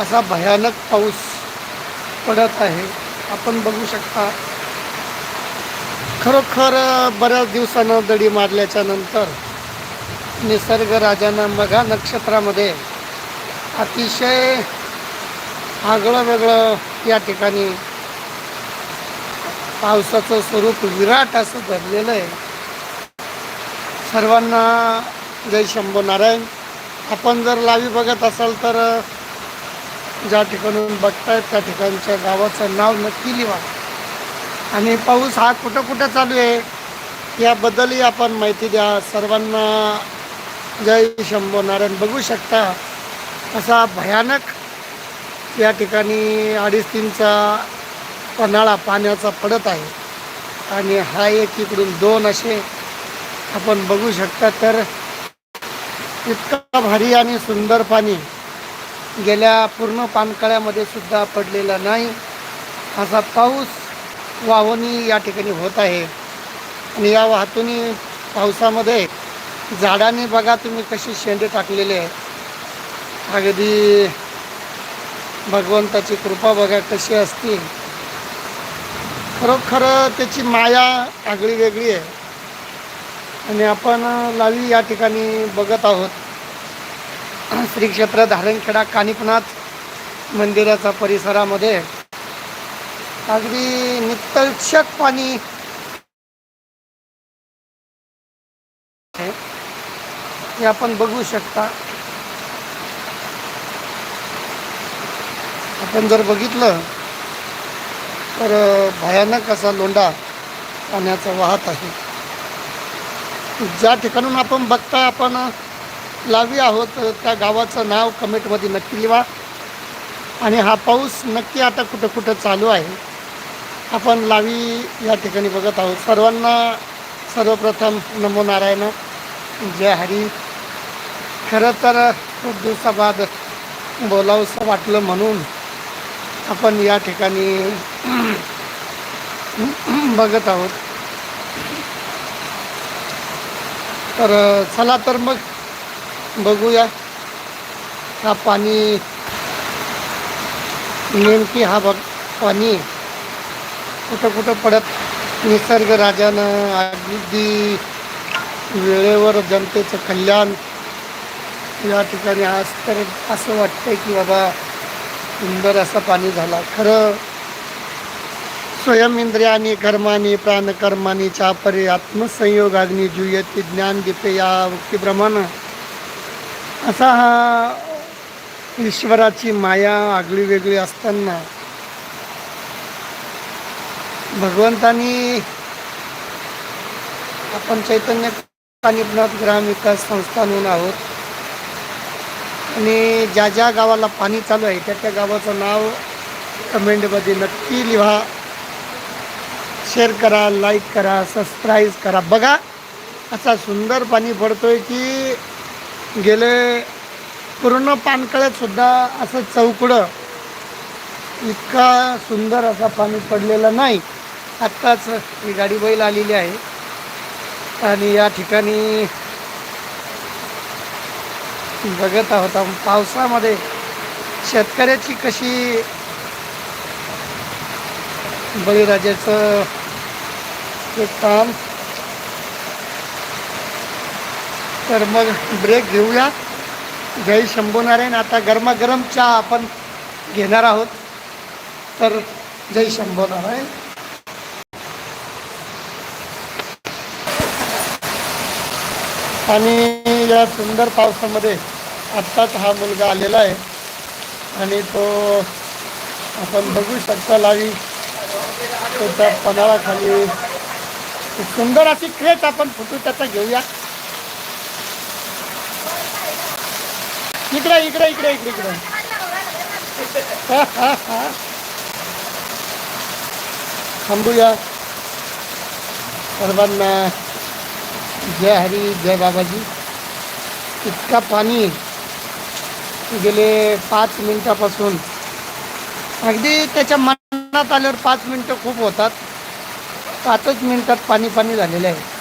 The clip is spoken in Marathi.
असा भयानक पाऊस पडत आहे. आपण बघू शकता खरोखर बऱ्याच दिवसानं दडी मारल्याच्या नंतर निसर्ग राजानं मघा नक्षत्रामध्ये अतिशय आगळं वेगळं या ठिकाणी पावसाचं स्वरूप विराट असं धरलेलं आहे. सर्वांना जय शंभो नारायण. आपण जर लावी बघत असाल तर ज्या ठिकाणून बघतायत त्या ठिकाणच्या गावाचं नाव नक्की लिहा. आणि पाऊस हा कुठं कुठं चालू आहे याबद्दलही आपण माहिती द्या. सर्वांना जय शंभो नारायण. बघू शकता असा भयानक या ठिकाणी अडीच तीनचा पन्हाळा पाण्याचा पडत आहे. आणि हा एक इकडून दोन असे आपण बघू शकता. तर इतका भारी आणि सुंदर पाणी गेल्या पूर्ण पानकळ्यामध्ये सुद्धा पडलेला नाही. असा पाऊस वाहनी या ठिकाणी होत आहे. आणि या वाहतुनी पावसामध्ये झाडांनी बघा तुम्ही कशी शेंडे टाकलेले आहे. अगदी भगवंताची कृपा बघा कशी असती. खरोखर त्याची माया आगळी वेगळी आहे. आणि आपण लावी या ठिकाणी बघत आहोत. श्री क्षेत्र धारणखेडा कानिपनाथ मंदिराचा परिसरामध्ये अगदी नितळक्षक पाणी हे आपण बघू शकता. आपण जर बघितलं तर भयानक असा लोंढा पाण्याचा वाहत आहे. ज्या ठिकाणून आपण बघताय आपण लावी आहोत. त्या गावाचं नाव कमेंटमध्ये नक्की लिहा. आणि हा पाऊस नक्की आता कुठं कुठं चालू आहे आपण लावी या ठिकाणी बघत आहोत. सर्वांना सर्वप्रथम नमो नारायण जय हरी. खरं तर खूप दिवसाबाद बोलावंसं वाटलं म्हणून आपण या ठिकाणी बघत आहोत. तर चला तर मग बघूया. हा पाणी नेमकी हा बघ पाणी कुठं कुठं पडत? निसर्ग राजानं अगदी वेळेवर जनतेचं कल्याण या ठिकाणी आज तर असं वाटतंय की बाबा सुंदर असं पाणी झाला. खरं स्वयं इंद्रियानी कर्मानी प्राणकर्मानी चापरे आत्मसंयोगाग्नी जुयती ज्ञान दीपे या वृत्तीप्रमाणे असा हा ईश्वराची माया आगळी वेगळी असताना भगवंतानी आपण चैतन्य कानिपनाथ ग्रामविकास म्हणून आहोत. आणि ज्या ज्या गावाला पाणी चालू आहे त्या त्या गावाचं नाव कमेंटमध्ये नक्की लिहा. शेअर करा लाईक करा सबस्क्राईब करा. बघा असा सुंदर पाणी पडतोय की गेले पूर्ण पानकळ्यातसुद्धा असं चौकडं इतका सुंदर असा पाणी पडलेला नाही. आत्ताच ही गाडी बैल आलेली आहे. आणि या ठिकाणी बघत आहोत आपण पावसामध्ये शेतकऱ्याची कशी बळीराजाचं ते काम तर मग ब्रेक घेऊया जय शंभूनारायण. आता गरमागरम चहा आपण घेणार आहोत. तर जय शंभूनारायण. आणि या सुंदर पावसामध्ये आत्ताच हा मुलगा आलेला आहे. आणि तो आपण बघू शकता लावी. तो त्या पन्हाळाखाली सुंदर अशी क्रेट आपण फोटो त्याचा घेऊया इकडे इकडे इकडे इकडे इकडे. थांबूया. सर्वांना जय हरी जय बाबाजी. इतका पाणी गेले पाच मिनिटापासून. अगदी त्याच्या मनात आल्यावर पाच मिनटं खूप होतात. पाचच मिनिटात पाणी पाणी झालेलं आहे.